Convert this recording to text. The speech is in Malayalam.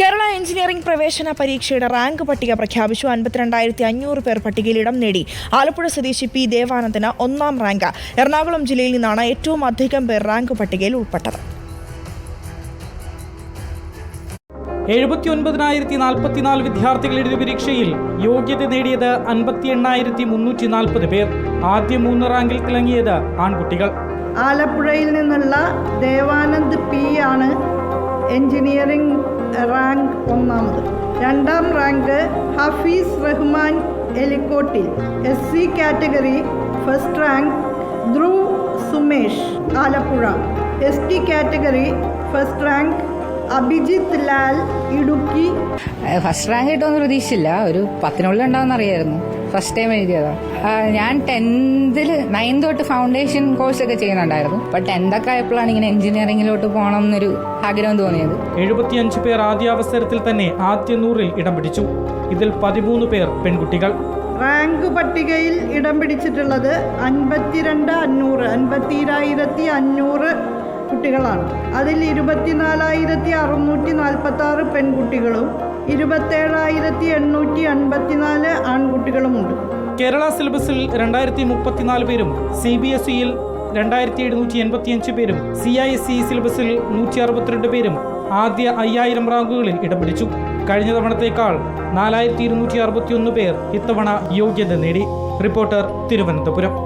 കേരള എഞ്ചിനീയറിംഗ് പ്രവേശന പരീക്ഷയുടെ റാങ്ക് പട്ടിക പ്രഖ്യാപിച്ചു. അൻപത്തിരണ്ടായിരത്തി അഞ്ഞൂറ് പേർ പട്ടികയിൽ ഇടം നേടി. ആലപ്പുഴ സ്വദേശി പി ദേവാനന്ദന് ഒന്നാം റാങ്ക്. എറണാകുളം ജില്ലയിൽ നിന്നാണ് ഏറ്റവും അധികം പേർ റാങ്ക് പട്ടികയിൽ ഉൾപ്പെട്ടത്. എഴുപത്തി ഒൻപതിനായിരത്തി നാൽപ്പത്തിനാല് വിദ്യാർത്ഥികൾ എഴുതിയ പരീക്ഷയിൽ യോഗ്യത നേടിയത് അൻപത്തി എണ്ണായിരത്തി മുന്നൂറ്റി നാൽപ്പത് പേർ. ആദ്യ മൂന്ന് റാങ്കിൽ തിളങ്ങിയത് ആൺകുട്ടികൾ. ആലപ്പുഴയിൽ നിന്നുള്ള ദേവാനന്ദ് പി ആണ് എഞ്ചിനീയറിംഗ് റാങ്ക് ഒന്നാമത്. രണ്ടാം rank Hafeez Rahman Elikkottil. S C category first rank Dhruv Sumesh Alappuzha. S T category first rank Abhijith Lal Idukki. First rank കിട്ടുമെന്ന് പ്രതീക്ഷിച്ചില്ല. ഒരു പത്തിനുള്ളിൽ ഉണ്ടാവുമെന്ന് അറിയായിരുന്നു. ഫസ്റ്റ് ടൈം എഴുതിയതാ. ആ, ഞാൻ ടെൻത്തിൽ നയൻത് തൊട്ട് ഫൗണ്ടേഷൻ കോഴ്സ് ഒക്കെ ചെയ്യുന്നുണ്ടായിരുന്നു. അപ്പൊ ടെൻത്ത് ഒക്കെ ആയപ്പോഴാണ് ഇങ്ങനെ എഞ്ചിനീയറിംഗിലോട്ട് പോകണം എന്നൊരു ആഗ്രഹം തോന്നിയത്. എഴുപത്തിയഞ്ച് പേർ ആദ്യ അവസരത്തിൽ തന്നെ ആദ്യ നൂറിൽ ഇടം പിടിച്ചു. ഇതിൽ പതിമൂന്ന് പേർ പെൺകുട്ടികൾ. റാങ്ക് പട്ടികയിൽ ഇടം പിടിച്ചിട്ടുള്ളത് അൻപത്തിരണ്ട് അഞ്ഞൂറ് അൻപത്തിരായിരത്തി അഞ്ഞൂറ് കുട്ടികളാണ് അതിൽ ഇരുപത്തിനാലായിരത്തി അറുന്നൂറ്റി നാൽപ്പത്തി ആറ് പെൺകുട്ടികളും ഇരുപത്തേഴായിരത്തി എണ്ണൂറ്റി അൻപത്തിനാല് ആൺകുട്ടികളുമുണ്ട്. കേരള സിലബസിൽ രണ്ടായിരത്തി മുപ്പത്തിനാല് പേരും സി ബി എസ് ഇയിൽ രണ്ടായിരത്തി എഴുന്നൂറ്റി എൺപത്തിയഞ്ച് പേരും സി ഐ എസ് ഇ സിലബസിൽ നൂറ്റി അറുപത്തിരണ്ട് പേരും ആദ്യ അയ്യായിരം റാങ്കുകളിൽ ഇടം പിടിച്ചു കഴിഞ്ഞ തവണത്തേക്കാൾ നാലായിരത്തി ഇരുന്നൂറ്റി അറുപത്തിയൊന്ന് പേർ ഇത്തവണ യോഗ്യത നേടി. റിപ്പോർട്ടർ തിരുവനന്തപുരം.